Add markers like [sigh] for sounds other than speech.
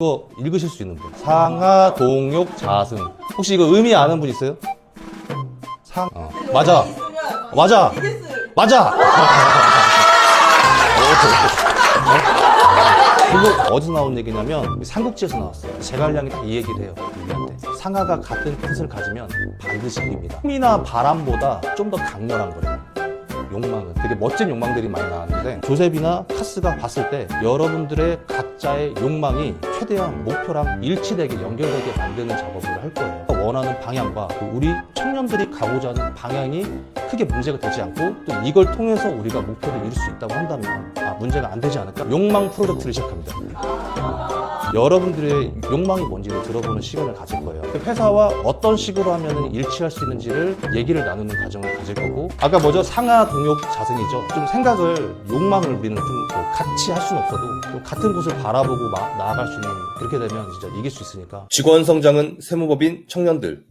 이거 읽으실 수 있는 분. 상하, 동욕, 자승. 혹시 이거 의미 아는 분 있어요? 상, 어. 맞아. 맞아. 맞아! [laughs] 그거 어디서 나온 얘기냐면 삼국지에서 나왔어요. 제갈량이 딱 이 얘기를 해요. 상하가 같은 뜻을 가지면 반드시 이깁니다. 힘이나 바람보다 좀 더 강렬한 거예요. 욕망은 되게 멋진 욕망들이 많이 나왔는데 조셉이나 카스가 봤을 때 여러분들의 각자의 욕망이 최대한 목표랑 일치되게 연결되게 만드는 작업을 할 거예요. 원하는 방향과 그 우리 청년들이 가고자 하는 방향이 크게 문제가 되지 않고 또 이걸 통해서 우리가 목표를 이룰 수 있다고 한다면 아 문제가 안 되지 않을까? 욕망 프로젝트를 시작합니다. 여러분들의 욕망이 뭔지를 들어보는 시간을 가질 거예요. 그 회사와 어떤 식으로 하면 일치할 수 있는지를 얘기를 나누는 과정을 가질 거고 아까 뭐죠? 상하 동욕 자승이죠. 좀 생각을 욕망을 우리는 좀뭐 같이 할 수는 없어도 좀 같은 곳을 바라보고 마- 나아갈 수 있는 그렇게 되면 진짜 이길 수 있으니까 직원 성장은 세무법인 청년들